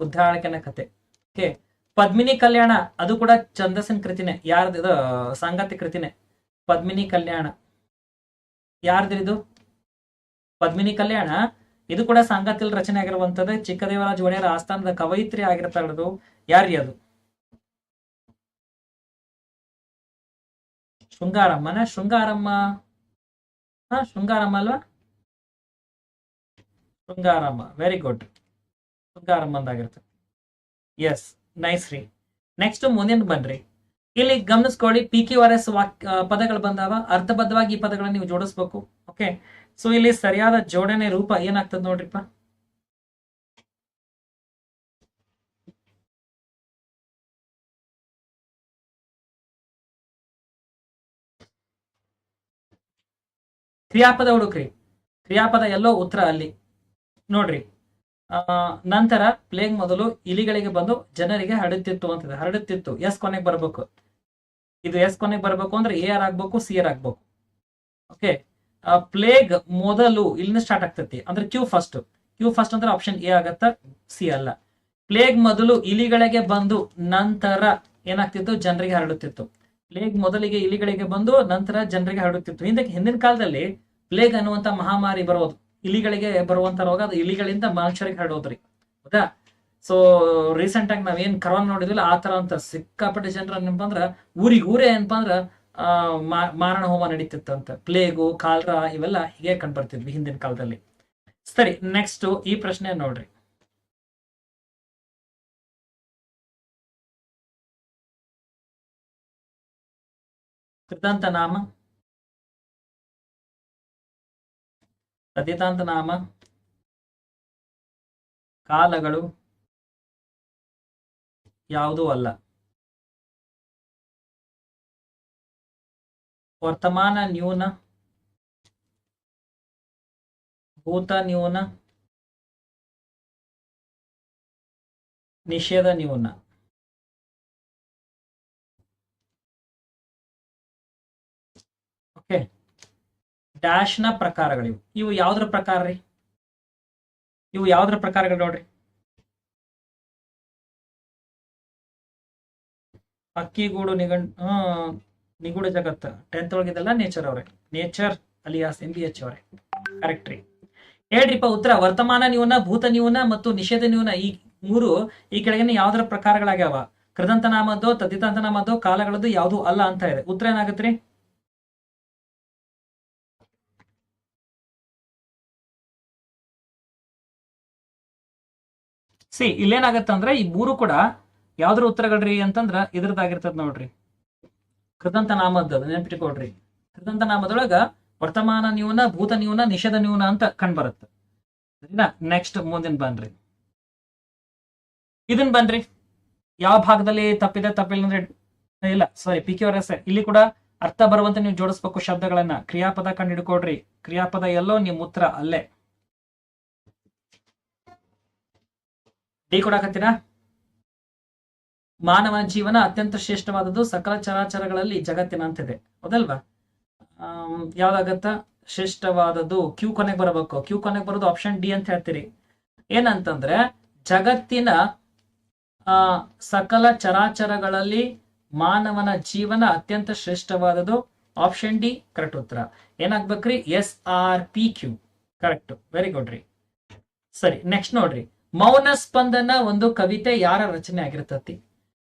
ಉದ್ದಾಳಿಕನ ಕತೆ. ಓಕೆ. ಪದ್ಮಿನಿ ಕಲ್ಯಾಣ, ಅದು ಕೂಡ ಚಂದಸನ್ ಕೃತಿನೇ. ಯಾರ್ದು ಸಾಂಗತ್ಯ ಕೃತಿನೇ. ಪದ್ಮಿನಿ ಕಲ್ಯಾಣ. ಯಾರ್ದಿದು ಪದ್ಮಿನಿ ಕಲ್ಯಾಣ. ಇದು ಕೂಡ ಸಾಂಗತ್ಯ ರಚನೆ ಆಗಿರುವಂತದ್ದು ಚಿಕ್ಕದೇವರಾಜ ಒಡೆಯರ ಆಸ್ಥಾನದ ಕವಯಿತ್ರಿ ಆಗಿರ್ತಾಳದು ಯಾರ್ರಿ ಅದು? ಶೃಂಗಾರಮ್ಮನ ಶೃಂಗಾರಮ್ಮ. ಹಾ, ಶೃಂಗಾರಮ್ಮ ಅಲ್ವಾ? ಶೃಂಗಾರಮ್ಮ. ವೆರಿ ಗುಡ್ ಶೃಂಗಾರಮ್ಮ ಎಸ್ ನೈಸ್ ರೀ. ನೆಕ್ಸ್ಟ್ ಮುಂದಿನ ಬನ್ರಿ. ಇಲ್ಲಿ ಗಮನಿಸ್ಕೊಳ್ಳಿ ಪಿ ಕ್ಯೂ ಆರ್ ಎಸ್ ವಾಕ್ ಪದಗಳು ಬಂದಾವ. ಅರ್ಥಬದ್ಧವಾಗಿ ಈ ಪದಗಳನ್ನ ನೀವು ಜೋಡಿಸ್ಬೇಕು. ಓಕೆ ಸೊ ಇಲ್ಲಿ ಸರಿಯಾದ ಜೋಡಣೆ ರೂಪ ಏನಾಗ್ತದೆ ನೋಡ್ರಿಪ್ಪ? ಕ್ರಿಯಾಪದ ಹುಡುಕ್ರಿ. ಕ್ರಿಯಾಪದ ಎಲ್ಲೋ ಉತ್ತರ ಅಲ್ಲಿ. ನೋಡ್ರಿ. ಆ, ನಂತರ ಪ್ಲೇಗ್ ಮೊದಲು ಇಲಿಗಳಿಗೆ ಬಂದು ಜನರಿಗೆ ಹರಡುತ್ತಿತ್ತು ಅಂತಿದೆ. ಹರಡುತ್ತಿತ್ತು. ಎಸ್ ಕೊನೆಗೆ ಬರ್ಬೇಕು. ಇದು ಎಸ್ ಕೊನೆಗೆ ಬರ್ಬೇಕು ಅಂದ್ರೆ ಎ ಆರ್ ಆಗ್ಬೇಕು ಸಿ ಆರ್ ಆಗ್ಬೇಕು. ಓಕೆ ಪ್ಲೇಗ್ ಮೊದಲು ಇಲ್ಲಿಂದ ಸ್ಟಾರ್ಟ್ ಆಗ್ತೈತಿ. ಅಂದ್ರೆ ಕ್ಯೂ ಫಸ್ಟ್ ಕ್ಯೂ ಫಸ್ಟ್ ಅಂದ್ರೆ ಆಪ್ಷನ್ ಎ ಆಗತ್ತ ಸಿ ಅಲ್ಲ. ಪ್ಲೇಗ್ ಮೊದಲು ಇಲಿಗಳಿಗೆ ಬಂದು ನಂತರ ಏನಾಗ್ತಿತ್ತು? ಜನರಿಗೆ ಹರಡುತ್ತಿತ್ತು. ಪ್ಲೇಗ್ ಮೊದಲಿಗೆ ಇಲಿಗಳಿಗೆ ಬಂದು ನಂತರ ಜನರಿಗೆ ಹರಡುತ್ತಿತ್ತು. ಹಿಂದಕ್ಕೆ ಹಿಂದಿನ ಕಾಲದಲ್ಲಿ ಪ್ಲೇಗ್ ಅನ್ನುವಂತ ಮಹಾಮಾರಿ ಬರೋದು. ಇಲಿಗಳಿಗೆ ಬರುವಂತ ರೋಗ, ಅದು ಇಲಿಗಳಿಂದ ಮನುಷ್ಯರಿಗೆ ಹರಡೋದ್ರಿ ಹೌದಾ? ಸೊ ರೀಸೆಂಟ್ ಆಗಿ ಕರೋನಾ ನೋಡಿದ್ವಿಲ್ಲ, ಆ ತರ ಅಂತ ಸಿಕ್ಕಾಪಟ್ಟೆ ಜನರ ಏನಪ್ಪ ಅಂದ್ರ, ಊರಿಗೆ ಊರೇ ಏನಪ್ಪಾ ಅಂದ್ರ, ಆ ಮಾರಣ ಹೋಮ ನಡೀತಿತ್ತಂತ. ಪ್ಲೇಗು, ಕಾಲ್ರಾ ಇವೆಲ್ಲ ಹೀಗೆ ಕಂಡ್ಬರ್ತಿದ್ವಿ ಹಿಂದಿನ ಕಾಲದಲ್ಲಿ. ಸರಿ ನೆಕ್ಸ್ಟ್ ಈ ಪ್ರಶ್ನೆ ನೋಡ್ರಿ. ಕೃತಾಂತ ನಾಮ. ತದಿತಾಂತ ನಾಮ. ಕಾಲಗಳು ಯಾವುದೂ ಅಲ್ಲ. ವರ್ತಮಾನ ನ್ಯೂನ. ಭೂತ ನ್ಯೂನ. ನಿಷೇಧ ನ್ಯೂನ. ಓಕೆ ಡ್ಯಾಶ್ನ ಪ್ರಕಾರಗಳಿವು ಇವು. ಯಾವ್ದ್ರ ಪ್ರಕಾರ ರೀ? ಇವು ಯಾವ್ದ್ರ ಪ್ರಕಾರಗಳು ನೋಡ್ರಿ? ಅಕ್ಕಿಗೂಡು ಹ್ಮ್ ನಿಗೂಢ ಜಗತ್ತ. ಟೆಂತ್ ಒಳಗಿದೆಲ್ಲ ನೇಚರ್ ಅವ್ರೆ. Nature alias M B H ಅವ್ರೆ. ಕರೆಕ್ಟ್ ರೀ. ಹೇಳ್ರಿಪ್ಪ ಉತ್ತರ, ವರ್ತಮಾನ ನ್ಯೂನ ಭೂತ ನ್ಯೂನ ಮತ್ತು ನಿಷೇಧ ನ್ಯೂನ ಈ ಮೂರು ಈ ಕೆಳಗಿನ ಯಾವ್ದರ ಪ್ರಕಾರಗಳಾಗ್ಯಾವ? ಕೃದಂತನಾಮದ್ದು ತದ್ದಿತಂತನಾಮದ್ದು ತದ್ದಿತಾಂತ ನಾಮದ್ದು ಕಾಲಗಳದ್ದು ಯಾವುದು ಅಲ್ಲ ಅಂತ ಇದೆ. ಉತ್ತರ ಏನಾಗತ್ರಿ? ಸಿ ಇಲ್ಲೇನಾಗತ್ತ ಅಂದ್ರೆ ಈ ಮೂರು ಕೂಡ ಯಾವ್ದ್ರ ಉತ್ತರಗಳ್ರಿ ಅಂತಂದ್ರ ಇದ್ರದ್ದಾಗಿರ್ತದ ನೋಡ್ರಿ. ಕೃತಂತ ನಾಮದ ನೆನ್ಪಿಟ್ಕೊಡ್ರಿ ಕೃತಂತ ನಾಮದೊಳಗ ವರ್ತಮಾನ ನ್ಯೂನ, ಭೂತ ನ್ಯೂನ, ನಿಷೇಧ ನ್ಯೂನ ಅಂತ ಕಂಡ್ಬರುತ್ತೆ ಸರಿನಾ? ನೆಕ್ಸ್ಟ್ ಮುಂದಿನ ಬನ್ರಿ ಇದನ್ ಬನ್ರಿ ಯಾವ ಭಾಗದಲ್ಲಿ ತಪ್ಪಿದೆ, ತಪ್ಪಿಲ್ಲ ಅಂದ್ರೆ ಇಲ್ಲ sorry P Q R S ಇಲ್ಲಿ ಕೂಡ ಅರ್ಥ ಬರುವಂತ ನೀವು ಜೋಡಿಸ್ಬೇಕು ಶಬ್ದಗಳನ್ನ. ಕ್ರಿಯಾಪದ ಕಂಡು ಹಿಡ್ಕೊಡ್ರಿ. ಕ್ರಿಯಾಪದ ಎಲ್ಲೋ ನಿಮ್ಮ ಉತ್ತರ ಅಲ್ಲೇ. ಡಿ ಕೊಡಾಕತ್ತೀರಾ? ಮಾನವನ ಜೀವನ ಅತ್ಯಂತ ಶ್ರೇಷ್ಠವಾದದ್ದು ಸಕಲ ಚರಾಚರಗಳಲ್ಲಿ ಜಗತ್ತಿನ ಅಂತಿದೆ ಹೌದಲ್ವಾ ಯಾವ್ದಾಗತ್ತ? ಶ್ರೇಷ್ಠವಾದದ್ದು ಕ್ಯೂ ಕೊನೆಗೆ ಬರಬೇಕು. ಕ್ಯೂ ಕೊನೆಗೆ ಬರೋದು ಆಪ್ಷನ್ ಡಿ ಅಂತ ಹೇಳ್ತೀರಿ. ಏನಂತಂದ್ರೆ ಜಗತ್ತಿನ, ಆ, ಸಕಲ ಚರಾಚರಗಳಲ್ಲಿ ಮಾನವನ ಜೀವನ ಅತ್ಯಂತ ಶ್ರೇಷ್ಠವಾದದ್ದು ಆಪ್ಷನ್ ಡಿ, ಕರೆಕ್ಟ್ ಉತ್ತರ. ಏನಾಗ್ಬೇಕ್ರಿ? S R P Q. Correct. Very good ರೀ. ಸರಿ, ನೆಕ್ಸ್ಟ್ ನೋಡ್ರಿ. ಮೌನ ಸ್ಪಂದನ ಒಂದು ಕವಿತೆ ಯಾರ ರಚನೆ ಆಗಿರ್ತತಿ?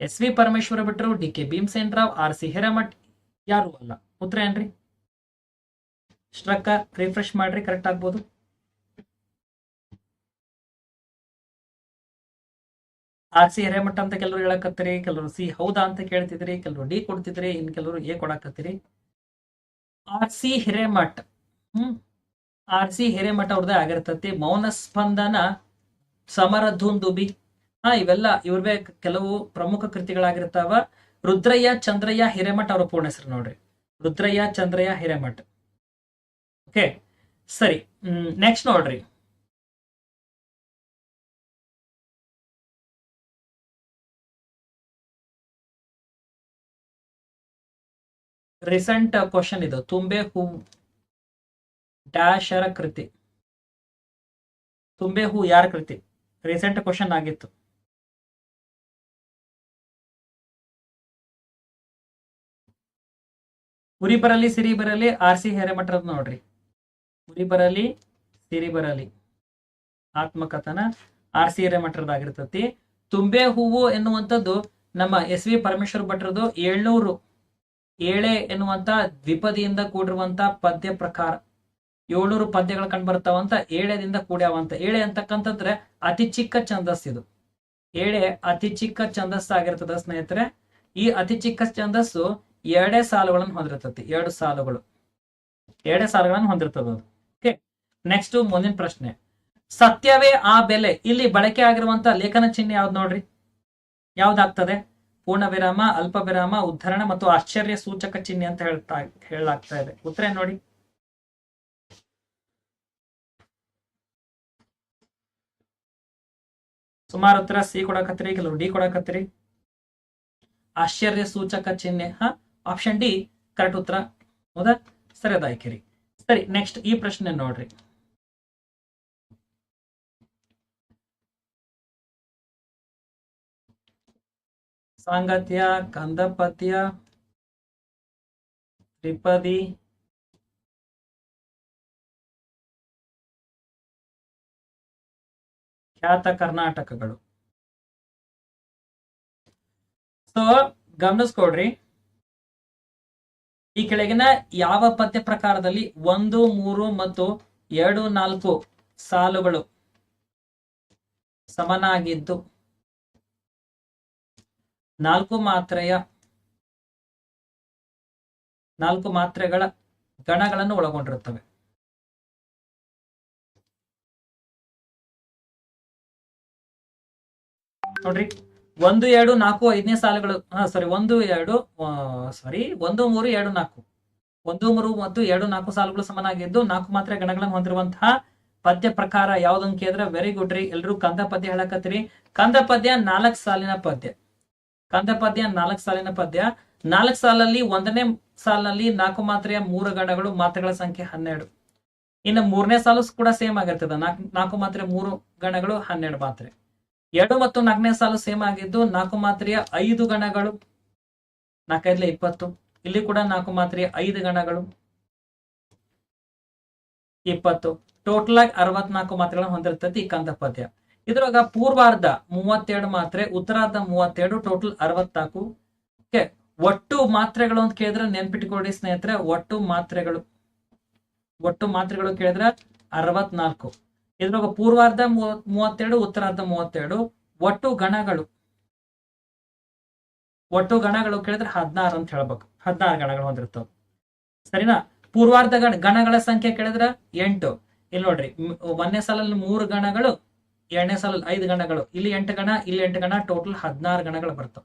ಎಸ್ ವಿ ಪರಮೇಶ್ವರ ಭಟ್ರು, D K Bhimsen Rao R C Hiremath, ಯಾರು ಅಲ್ಲ. ಉತ್ತರ ಏನ್ರಿ? ಸ್ಟ್ರಕ್ಕ ರಿಫ್ರೆಶ್ ಮಾಡ್ರಿ ಕರೆಕ್ಟ್ ಆಗ್ಬೋದು. ಆರ್ ಸಿ ಹಿರೇಮಠ ಅಂತ ಕೆಲವರು ಹೇಳಕತ್ತೀರಿ, ಕೆಲವರು ಸಿ ಹೌದಾ ಅಂತ ಕೇಳ್ತಿದ್ರಿ, ಕೆಲವರು ಡಿ ಕೊಡ್ತಿದ್ರಿ, ಇನ್ ಕೆಲವರು ಎ ಕೊಡಾಕತ್ತೀರಿ. ಆರ್ ಸಿ ಹಿರೇಮಠ್, ಹ್ಮ್, ಆರ್ ಸಿ ಹಿರೇಮಠ ಅವ್ರದ್ದೇ ಆಗಿರ್ತತಿ. ಮೌನ ಸ್ಪಂದನ ಸಮರ ದುಬಿ ಹಾ, ಇವೆಲ್ಲ ಇವ್ರವೇ ಕೆಲವು ಪ್ರಮುಖ ಕೃತಿಗಳಾಗಿರ್ತಾವ. ರುದ್ರಯ್ಯ, ಚಂದ್ರಯ್ಯ, ಹಿರೇಮಠ್ ಅವರ ಪೂರ್ಣ ಹೆಸರು ನೋಡ್ರಿ. ರುದ್ರಯ್ಯ, ಚಂದ್ರಯ್ಯ, ಹಿರೇಮಠ್. ಓಕೆ, ಸರಿ. ನೆಕ್ಸ್ಟ್ ನೋಡ್ರಿ. ರೀಸೆಂಟ್ ಕ್ವಶನ್ ಇದು, ತುಂಬೆ ಹೂ, ಡ್ಯಾಶರ ಕೃತಿ. ತುಂಬೆ ಹೂ ಯಾರ ಕೃತಿ? ರೀಸೆಂಟ್ ಕ್ವಶನ್ ಆಗಿತ್ತು. ಉರಿ ಬರಲಿ, ಸಿರಿ ಬರಲಿ, ಆರ್ ಸಿ ಹಿರೇಮಠರದ್ ನೋಡ್ರಿ. ಉರಿ ಬರಲಿ, ಸಿರಿ ಬರಲಿ. ಆತ್ಮಕಥನ ಆರ್ ಸಿ ಹಿರೇಮಠರದಾಗಿರ್ತತಿ ತುಂಬೆ ಹೂವು ಎನ್ನುವಂಥದ್ದು ನಮ್ಮ ಎಸ್ ವಿ ಪರಮೇಶ್ವರ್ ಭಟ್ರದ್ದು ಏಳ್ನೂರು. ಏಳೆ ಎನ್ನುವಂತ ದ್ವಿಪದಿಯಿಂದ ಕೂಡಿರುವಂತ ಪದ್ಯ ಪ್ರಕಾರ. ಏಳ್ನೂರು ಪದ್ಯಗಳು ಕಂಡು ಬರ್ತಾವಂತ, ಏಳೆದಿಂದ ಕೂಡ್ಯಾವಂತ. ಏಳೆ ಅಂತಕ್ಕಂಥದ್ರೆ ಅತಿ ಚಿಕ್ಕ ಛಂದಸ್ ಇದು. ಏಳೆ ಅತಿ ಚಿಕ್ಕ ಛಂದಸ್ ಆಗಿರ್ತದ ಸ್ನೇಹಿತರೆ. ಈ ಅತಿ ಚಿಕ್ಕ ಛಂದಸ್ಸು ಎರಡೇ ಸಾಲುಗಳನ್ನು ಹೊಂದಿರ್ತತಿ. ಎರಡು ಸಾಲುಗಳು. ಎರಡೇ ಸಾಲುಗಳನ್ನು ಹೊಂದಿರ್ತದ ಓಕೆ ನೆಕ್ಸ್ಟ್ ಮುಂದಿನ ಪ್ರಶ್ನೆ. ಸತ್ಯವೇ ಆ ಬೆಲೆ. ಇಲ್ಲಿ ಬಳಕೆ ಆಗಿರುವಂತ ಲೇಖನ ಚಿಹ್ನೆ ಯಾವ್ದು ನೋಡ್ರಿ? ಯಾವ್ದಾಗ್ತದೆ? ಪೂರ್ಣ ವಿರಾಮ ಅಲ್ಪ ವಿರಾಮ ಉದ್ಧರಣ ಮತ್ತು ಆಶ್ಚರ್ಯ ಸೂಚಕ ಚಿಹ್ನೆ ಅಂತ ಹೇಳ್ತಾ ಹೇಳಲಾಗ್ತಾ ಇದೆ. ಉತ್ತರ ನೋಡಿ? ಸುಮಾರು ಉತ್ತರ ಸಿ ಕೊಡಕತ್ರಿ, ಕೆಲವರು ಡಿ ಕೊಡಕತ್ರಿ. ಆಶ್ಚರ್ಯ ಸೂಚಕ ಚಿಹ್ನೆ, ಹ? ಆಪ್ಷನ್ ಡಿ ಕರೆಕ್ಟ್ ಉತ್ತರ. ಹೌದಾ? ಸರಿ, ಅದ ಆಯ್ಕೆ ಸರಿ ನೆಕ್ಸ್ಟ್ ಈ ಪ್ರಶ್ನೆ ನೋಡ್ರಿ. ಸಾಂಗತ್ಯ, ಕಂದಪತ್ಯ, ತ್ರಿಪದಿ ಖ್ಯಾತ ಕರ್ನಾಟಕಗಳು. ಸೊ ಗಮನಿಸ್ಕೊಡ್ರಿ ಈ ಕೆಳಗಿನ ಯಾವ ಪದ್ಯ ಪ್ರಕಾರದಲ್ಲಿ ಒಂದು, ಮೂರು ಮತ್ತು ಎರಡು, ನಾಲ್ಕು ಸಾಲುಗಳು ಸಮನಾಗಿದ್ದು? ನಾಲ್ಕು ಮಾತ್ರೆಯ, ನಾಲ್ಕು ಮಾತ್ರೆಗಳ ಗಣಗಳನ್ನು ಒಳಗೊಂಡಿರುತ್ತವೆ. ನೋಡ್ರಿ. ಒಂದು, ಎರಡು, ನಾಲ್ಕು, ಐದನೇ ಸಾಲುಗಳು, ಹಾ ಸಾರಿ ಒಂದು, ಎರಡು ಸಾರಿ ಒಂದು, ಮೂರು, ಎರಡು, ನಾಲ್ಕು. ಒಂದು, ಮೂರು ಮತ್ತು ಎರಡು, ನಾಲ್ಕು ಸಾಲುಗಳು ಸಮನಾಗಿದ್ದು ನಾಲ್ಕು ಮಾತ್ರ ಗಣಗಳನ್ನು ಹೊಂದಿರುವಂತಹ ಪದ್ಯ ಪ್ರಕಾರ ಯಾವ್ದನ್ ಕೇಳಿದ್ರೆ ವೆರಿ ಗುಡ್ ರೀ. ಎಲ್ರು ಕಂದ ಪದ್ಯ ಹೇಳಕತ್ತೀರಿ. ಕಂದ ಪದ್ಯ ನಾಲ್ಕು ಸಾಲಿನ ಪದ್ಯ. ಕಂದ ಪದ್ಯ ನಾಲ್ಕು ಸಾಲಿನ ಪದ್ಯ. ನಾಲ್ಕು ಸಾಲಲ್ಲಿ ಒಂದನೇ ಸಾಲಿನಲ್ಲಿ ನಾಲ್ಕು ಮಾತ್ರೆಯ ಮೂರು ಗಣಗಳು ಮಾತ್ರೆಗಳ ಸಂಖ್ಯೆ ಹನ್ನೆರಡು. ಇನ್ನು ಮೂರನೇ ಸಾಲು ಕೂಡ ಸೇಮ್ ಆಗಿರ್ತದೆ. ನಾಲ್ಕು ನಾಲ್ಕು ಮಾತ್ರೆ ಮೂರು ಗಣಗಳು ಹನ್ನೆರಡು ಮಾತ್ರೆ. ಎರಡು ಮತ್ತು ನಾಲ್ಕನೇ ಸಾಲು ಸೇಮ್ ಆಗಿದ್ದು ನಾಲ್ಕು ಮಾತ್ರೆಯ ಐದು ಗಣಗಳು. ನಾಲ್ಕೈದ್ಲೆ ಇಪ್ಪತ್ತು. ಇಲ್ಲಿ ಕೂಡ ನಾಲ್ಕು ಮಾತ್ರೆಯ ಐದು ಗಣಗಳು. ಇಪ್ಪತ್ತು. ಟೋಟಲ್ ಆಗಿ ಅರವತ್ನಾಲ್ಕು ಮಾತ್ರೆಗಳನ್ನು ಹೊಂದಿರ್ತೈತಿ ಈ ಕಂದ ಪದ್ಯ ಇದ್ರೊಳಗ ಪೂರ್ವಾರ್ಧ ಮೂವತ್ತೆರಡು ಮಾತ್ರೆ, ಉತ್ತರಾರ್ಧ ಮೂವತ್ತೆರಡು ಟೋಟಲ್ ಅರವತ್ನಾಲ್ಕು. ಓಕೆ ಒಟ್ಟು ಮಾತ್ರೆಗಳು ಅಂತ ಕೇಳಿದ್ರೆ ನೆನ್ಪಿಟ್ಕೊಳ್ಳಿ ಸ್ನೇಹಿತರೆ, ಒಟ್ಟು ಮಾತ್ರೆಗಳು. ಒಟ್ಟು ಮಾತ್ರೆಗಳು ಕೇಳಿದ್ರೆ ಅರವತ್ನಾಲ್ಕು. ಇದ್ರೊಳಗ ಪೂರ್ವಾರ್ಧ ಮೂವತ್ ಮೂವತ್ತೆರಡು, ಉತ್ತರಾರ್ಧ ಮೂವತ್ತೆರಡು, ಒಟ್ಟು ಗಣಗಳು. ಒಟ್ಟು ಗಣಗಳು ಕೇಳಿದ್ರೆ ಹದಿನಾರು ಅಂತ ಹೇಳ್ಬೇಕು. ಹದಿನಾರು ಗಣಗಳು ಹೊಂದಿರ್ತಾವ. ಸರಿನಾ? ಪೂರ್ವಾರ್ಧ ಗಣ ಗಣಗಳ ಸಂಖ್ಯೆ ಕೇಳಿದ್ರೆ ಎಂಟು. ಇಲ್ಲಿ ನೋಡ್ರಿ ಒಂದನೇ ಸಾಲಲ್ಲಿ ಮೂರು ಗಣಗಳು, ಎರಡನೇ ಸಾಲಲ್ಲಿ ಐದು ಗಣಗಳು. ಇಲ್ಲಿ ಎಂಟು ಗಣ, ಇಲ್ಲಿ ಎಂಟು ಗಣ, ಟೋಟಲ್ ಹದಿನಾರು ಗಣಗಳು ಬರ್ತಾವ.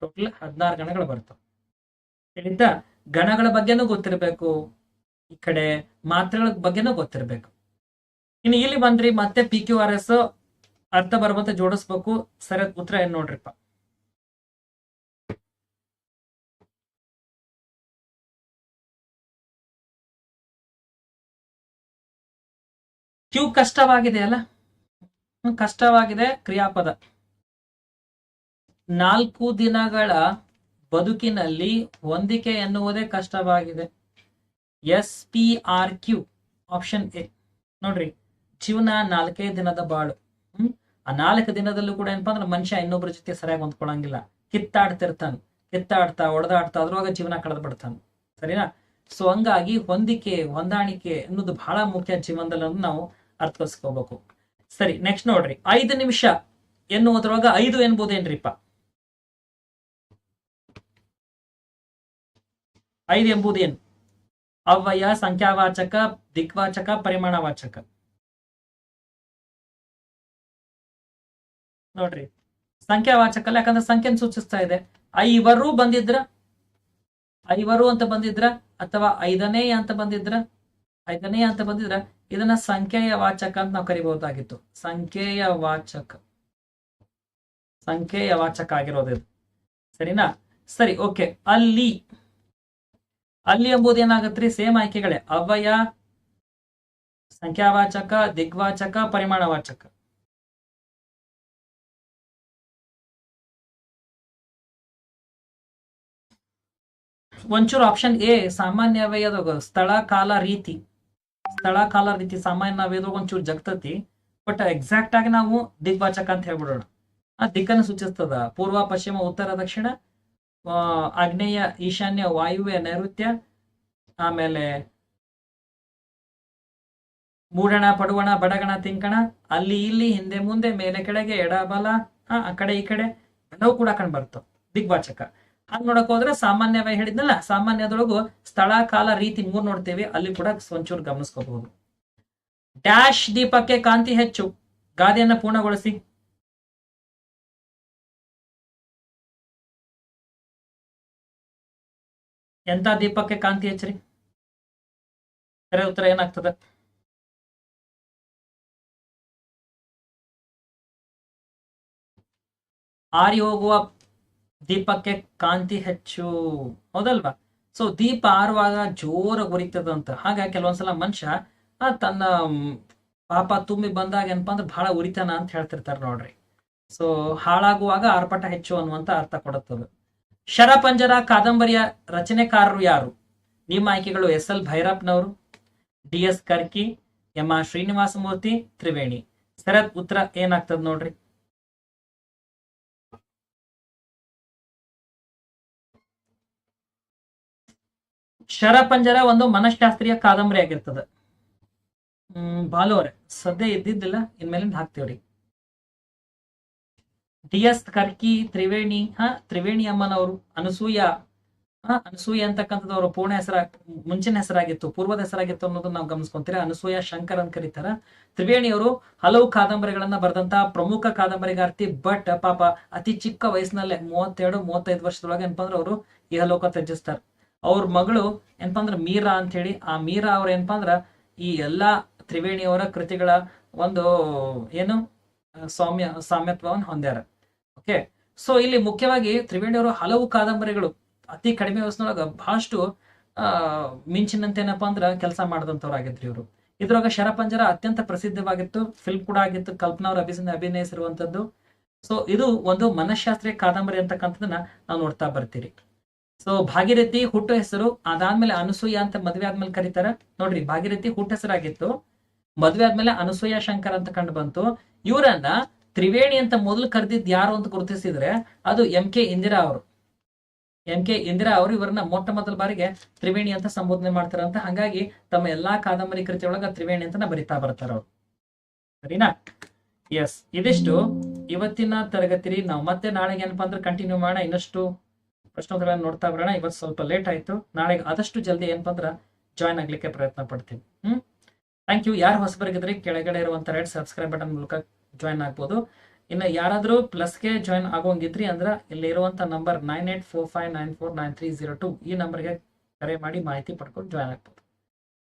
ಟೋಟಲ್ ಹದಿನಾರು ಗಣಗಳು ಬರ್ತಾವ. ಹೇಳಿದ್ದ ಗಣಗಳ ಬಗ್ಗೆನೂ ಗೊತ್ತಿರಬೇಕು. ಈ ಕಡೆ ಮಾತ್ರೆಗಳ ಬಗ್ಗೆನೂ ಗೊತ್ತಿರಬೇಕು. ಇನ್ನು ಇಲ್ಲಿ ಬಂದ್ರಿ, ಮತ್ತೆ ಪಿ ಕ್ಯೂ ಆರ್ ಎಸ್ ಅರ್ಥ ಬರುವಂತ ಜೋಡಿಸ್ಬೇಕು. ಸರಿ ಉತ್ತರ ಏನ್ ನೋಡ್ರಿಪ್ಪ. ಕ್ಯೂ ಕಷ್ಟವಾಗಿದೆ ಅಲ್ಲ? ಕಷ್ಟವಾಗಿದೆ ಕ್ರಿಯಾಪದ. ನಾಲ್ಕು ದಿನಗಳ ಬದುಕಿನಲ್ಲಿ ಹೊಂದಿಕೆ ಎನ್ನುವುದೇ ಕಷ್ಟವಾಗಿದೆ. S P R Q option A ನೋಡ್ರಿ. ಜೀವನ ನಾಲ್ಕೇ ದಿನದ ಬಾಳು. ಹ್ಮ್? ಆ ನಾಲ್ಕು ದಿನದಲ್ಲೂ ಕೂಡ ಏನಪ್ಪಾ ಅಂದ್ರೆ ಮನುಷ್ಯ ಇನ್ನೊಬ್ಬರ ಜೊತೆ ಸರಿಯಾಗಿ ಹೊಂದ್ಕೊಳಂಗಿಲ್ಲ. ಕಿತ್ತಾಡ್ತಿರ್ತಾನ. ಕಿತ್ತಾಡ್ತಾ ಹೊಡೆದಾಡ್ತಾ ಅದ್ರೊಳಗ ಜೀವನ ಕಳೆದು ಬಿಡ್ತಾನ. ಸರಿನಾ? ಸೊ ಹಂಗಾಗಿ ಹೊಂದಿಕೆ, ಹೊಂದಾಣಿಕೆ ಅನ್ನೋದು ಬಹಳ ಮುಖ್ಯ ಜೀವನದಲ್ಲಿ ನಾವು ಅರ್ಥಿಸ್ಕೋಬೇಕು ಸರಿ ನೆಕ್ಸ್ಟ್ ನೋಡ್ರಿ. ಐದು ನಿಮಿಷ ಎನ್ನುವುದ್ರೊಳಗ ಐದು ಎಂಬುದೇನ್ರಿಪ್ಪ? ಐದು ಎಂಬುದೇನು? ಅವ್ವಯ ಸಂಖ್ಯಾವಾಚಕ, ದಿಕ್ವಾಚಕ, ಪರಿಮಾಣವಾಚಕ. ನೋಡ್ರಿ. ಸಂಖ್ಯಾವಾಚಕ ವಾಚಕಲ್ಲ, ಯಾಕಂದ್ರೆ ಸಂಖ್ಯೆನ ಸೂಚಿಸ್ತಾ ಇದೆ. ಐವರು ಬಂದಿದ್ರ, ಐವರು ಅಂತ ಬಂದಿದ್ರ, ಅಥವಾ ಐದನೇ ಅಂತ ಬಂದಿದ್ರ, ಐದನೇ ಅಂತ ಬಂದಿದ್ರ, ಇದನ್ನ ಸಂಖ್ಯೆಯ ವಾಚಕ ಅಂತ ನಾವು ಕರಿಬಹುದಾಗಿತ್ತು. ಸಂಖ್ಯೆಯ ವಾಚಕ. ಸಂಖ್ಯೆಯ ವಾಚಕ ಆಗಿರೋದು ಇದು. ಸರಿನಾ? ಸರಿ, ಓಕೆ. ಅಲ್ಲಿ ಅಲ್ಲಿ ಎಂಬುದು ಏನಾಗತ್ರಿ? ಸೇಮ್ ಆಯ್ಕೆಗಳೇ. ಅವಯ ಸಂಖ್ಯಾವಾಚಕ ದಿಗ್ವಾಚಕ, ಪರಿಮಾಣವಾಚಕ. ಒಂಚೂರು ಆಪ್ಷನ್ ಎ ಸಾಮಾನ್ಯ ವ್ಯಯದಾಗ ಸ್ಥಳ, ಕಾಲ, ರೀತಿ. ಸ್ಥಳ, ಕಾಲ, ರೀತಿ, ಸಾಮಾನ್ಯ ವ್ಯಯದಾಗ ಒಂಚೂರು ಜಗ್ತತಿ. ಬಟ್ ಎಕ್ಸಾಕ್ಟ್ ಆಗಿ ನಾವು ದಿಗ್ವಾಚಕ ಅಂತ ಹೇಳ್ಬಿಡೋಣ. ಆ ದಿಕ್ಕನ್ನು ಸೂಚಿಸ್ತದ. ಪೂರ್ವ, ಪಶ್ಚಿಮ, ಉತ್ತರ, ದಕ್ಷಿಣ ಆಗ್ನೇಯ, ಈಶಾನ್ಯ, ವಾಯುವ್ಯ, ನೈಋತ್ಯ, ಆಮೇಲೆ ಮೂಡಣ, ಪಡುವಣ, ಬಡಗಣ, ತಿಂಕಣ, ಅಲ್ಲಿ, ಇಲ್ಲಿ, ಹಿಂದೆ, ಮುಂದೆ, ಮೇಲೆ, ಕೆಳಗೆ ಎಡಬಲ ಆ ಕಡೆ, ಈ ಕಡೆ, ಎಲ್ಲವೂ ಕೂಡ ಕಂಡು ಬರ್ತಾವ ದಿಗ್ವಾಚಕ. ಹಂಗ್ ನೋಡಕ್ ಹೋದ್ರೆ ಸಾಮಾನ್ಯವಾಗಿ ಹೇಳಿದ್ನಲ್ಲ ಸಾಮಾನ್ಯದೊಳಗು ಸ್ಥಳ, ಕಾಲ, ರೀತಿ ಮೂರ್ ನೋಡ್ತೇವೆ, ಅಲ್ಲಿ ಕೂಡ ಒಂಚೂರು ಗಮನಿಸ್ಕೋಬಹುದು. ಡ್ಯಾಶ್ ದೀಪಕ್ಕೆ ಕಾಂತಿ ಹೆಚ್ಚು, ಗಾದೆಯನ್ನ ಪೂರ್ಣಗೊಳಿಸಿ. ಎಂತ ದೀಪಕ್ಕೆ ಕಾಂತಿ ಹೆಚ್ಚ್ರಿ? ಸರಿ ಉತ್ತರ ಏನಾಗ್ತದ? ಆರಿ ಹೋಗುವ ದೀಪಕ್ಕೆ ಕಾಂತಿ ಹೆಚ್ಚು ಹೌದಲ್ವಾ? ಸೊ ದೀಪ ಆರುವಾಗ ಜೋರ ಉರಿತದಂತ. ಹಾಗ ಕೆಲವೊಂದ್ಸಲ ಮನುಷ್ಯ ತನ್ನ ಪಾಪ ತುಂಬಿ ಬಂದಾಗ ಏನಪ್ಪಾ ಅಂದ್ರೆ ಬಹಳ ಉರಿತಾನ ಅಂತ ಹೇಳ್ತಿರ್ತಾರೆ ನೋಡ್ರಿ. ಸೊ ಹಾಳಾಗುವಾಗ ಆರ್ಭಟ ಹೆಚ್ಚು ಅನ್ನುವಂತ ಅರ್ಥ ಕೊಡುತ್ತದೆ. ಶರಪಂಜರ ಕಾದಂಬರಿಯ ರಚನೆಕಾರರು ಯಾರು? ನಿಮ್ಮ ಆಯ್ಕೆಗಳು S L ಭೈರಪ್ಪನವರು, D S Karki, M R Srinivasa Murthy Triveni. ಸರತ್ ಉತ್ತರ ಏನಾಗ್ತದ ನೋಡ್ರಿ? ಶರಪಂಜರ ಒಂದು ಮನಃಶಾಸ್ತ್ರೀಯ ಕಾದಂಬರಿ ಆಗಿರ್ತದ. ಹ್ಮ್, ಬಾಲು ಅವ್ರೆ, ಸದ್ಯ ಇದ್ದಿದ್ದಿಲ್ಲ ಇನ್ಮೇಲೆ ಹಾಕ್ತೇವ್ರಿ. ಡಿ ಎಸ್ ಕರ್ಕಿ ತ್ರಿವೇಣಿ, ಹ, ತ್ರಿವೇಣಿ ಅಮ್ಮನವರು, ಅನಸೂಯ, ಹ, ಅನಸೂಯ ಅಂತಕ್ಕಂಥದ್ದು ಪೂರ್ಣ ಹೆಸರ, ಮುಂಚಿನ ಹೆಸರಾಗಿತ್ತು, ಪೂರ್ವದ ಹೆಸರಾಗಿತ್ತು ಅನ್ನೋದನ್ನ ನಾವು ಗಮನಿಸ್ಕೊಂತೀರ? ಅನಸೂಯ, ಶಂಕರ್ ಅಂತ ಕರೀತಾರ. ತ್ರಿವೇಣಿಯವರು ಹಲವು ಕಾದಂಬರಿಗಳನ್ನ ಬರೆದಂತಹ ಪ್ರಮುಖ ಕಾದಂಬರಿಗಾರ್ತಿ ಬಟ್ ಪಾಪ ಅತಿ ಚಿಕ್ಕ ವಯಸ್ಸಿನಲ್ಲೇ, ಮೂವತ್ತೆರಡು, ಮೂವತ್ತೈದು ವರ್ಷದೊಳಗೆ ಏನಪ್ಪಾ ಅಂದ್ರೆ ಅವರು ಇಹಲೋಕ ತ್ಯಜಿಸ್ತಾರ. ಅವ್ರ ಮಗಳು ಏನಪ್ಪಾ ಅಂದ್ರೆ ಮೀರಾ ಅಂತ ಹೇಳಿ ಆ ಮೀರಾ ಅವ್ರ ಏನಪ್ಪಾ ಅಂದ್ರ ಈ ಎಲ್ಲಾ ತ್ರಿವೇಣಿಯವರ ಕೃತಿಗಳ ಒಂದು ಏನು, ಸೌಮ್ಯ, ಸಾಮ್ಯತ್ವವನ್ನು ಹೊಂದ್ಯಾರ. ಓಕೆ ಸೊ ಇಲ್ಲಿ ಮುಖ್ಯವಾಗಿ ತ್ರಿವೇಣಿಯವರು ಹಲವು ಕಾದಂಬರಿಗಳು ಅತಿ ಕಡಿಮೆ ವಯಸ್ಸಿನೊಳಗ ಬಹಳಷ್ಟು ಮಿಂಚಿನಂತೆ ಏನಪ್ಪಾ ಅಂದ್ರ ಕೆಲಸ ಮಾಡಿದಂಥವ್ರಾಗಿದ್ರು ಇವರು. ಇದ್ರೊಳಗ ಶರಪಂಜರ ಅತ್ಯಂತ ಪ್ರಸಿದ್ಧವಾಗಿತ್ತು ಫಿಲ್ಮ್ ಕೂಡ ಆಗಿತ್ತು, ಕಲ್ಪನಾ ಅವ್ರ ಅಭಿನಯ ಅಭಿನಯಿಸಿರುವಂತದ್ದು ಸೊ ಇದು ಒಂದು ಮನಃಶಾಸ್ತ್ರೀಯ ಕಾದಂಬರಿ ಅಂತಕ್ಕಂಥದನ್ನ ನಾವು ನೋಡ್ತಾ ಬರ್ತೀರಿ. ಸೊ ಭಾಗೀರಥಿ ಹುಟ್ಟು ಹೆಸರು ಅದಾದ್ಮೇಲೆ ಅನಸೂಯ ಅಂತ ಮದ್ವೆ ಆದ್ಮೇಲೆ ಕರೀತಾರ. ನೋಡ್ರಿ, ಭಾಗೀರಥಿ ಹುಟ್ಟು ಹೆಸರಾಗಿತ್ತು. ಮದ್ವೆ ಆದ್ಮೇಲೆ ಅನಸೂಯ ಶಂಕರ್ ಅಂತ ಕಂಡು ಬಂತು. ಇವರನ್ನ ತ್ರಿವೇಣಿ ಅಂತ ಮೊದಲು ಕರೆದಿದ್ ಯಾರು ಅಂತ ಗುರುತಿಸಿದ್ರೆ ಅದು ಎಂ ಕೆ ಇಂದಿರಾ ಅವರು. ಎಂ ಕೆ ಇಂದಿರಾ ಅವರು ಇವರನ್ನ ಮೊಟ್ಟ ಮೊದಲ ಬಾರಿಗೆ ತ್ರಿವೇಣಿ ಅಂತ ಸಂಬೋಧನೆ ಮಾಡ್ತಾರಂತ ಹಾಗಾಗಿ ತಮ್ಮ ಎಲ್ಲಾ ಕಾದಂಬರಿ ಕೃತಿ ಒಳಗ ತ್ರಿವೇಣಿ ಅಂತ ಬರಿತಾ ಬರ್ತಾರ ಅವ್ರು. ಸರಿನಾ? ಎಸ್ ಇದಿಷ್ಟು. ಇವತ್ತಿನ ತರಗತಿ ರೀ ನಾವು ಮತ್ತೆ ನಾಳೆಗೆ ಏನಪ್ಪಾ ಅಂದ್ರೆ ಕಂಟಿನ್ಯೂ ಮಾಡೋಣ. ಇನ್ನಷ್ಟು ಪ್ರಶ್ನೋತ್ತರಗಳನ್ನು ನೋಡ್ತಾ ಬರೋಣ. ಇವತ್ತು ಸ್ವಲ್ಪ ಲೇಟ್ ಆಯ್ತು. ನಾಳೆ ಆದಷ್ಟು ಜಲ್ದಿ ಏನಪ್ಪ ಅಂದ್ರೆ ಜಾಯ್ನ್ ಆಗ್ಲಿಕ್ಕೆ ಪ್ರಯತ್ನ ಪಡ್ತೀನಿ. ಹ್ಮ್? ಥ್ಯಾಂಕ್ ಯು ಯಾರು ಹೊಸಬರಿಗಿದ್ರೆ? ಕೆಳಗಡೆ ಇರುವಂತ ರೆಡ್ ಸಬ್ಸ್ಕ್ರೈಬ್ ಬಟನ್ ಮೂಲಕ ಜಾಯ್ನ್ ಆಗ್ಬೋದು. ಇನ್ನು ಯಾರಾದರೂ ಪ್ಲಸ್ಗೆ ಜಾಯ್ನ್ ಆಗೋಂಗಿದ್ರಿ ಅಂದ್ರೆ ಇಲ್ಲಿ ಇರುವಂತ number nine eight four five nine four nine three zero two ಈ ನಂಬರ್ಗೆ ಕರೆ ಮಾಡಿ ಮಾಹಿತಿ ಪಡ್ಕೊಂಡು ಜಾಯ್ನ್ ಆಗ್ಬೋದು.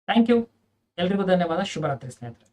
ಥ್ಯಾಂಕ್ ಯು ಎಲ್ರಿಗೂ ಧನ್ಯವಾದ. ಶುಭರಾತ್ರಿ ಸ್ನೇಹಿತರೆ.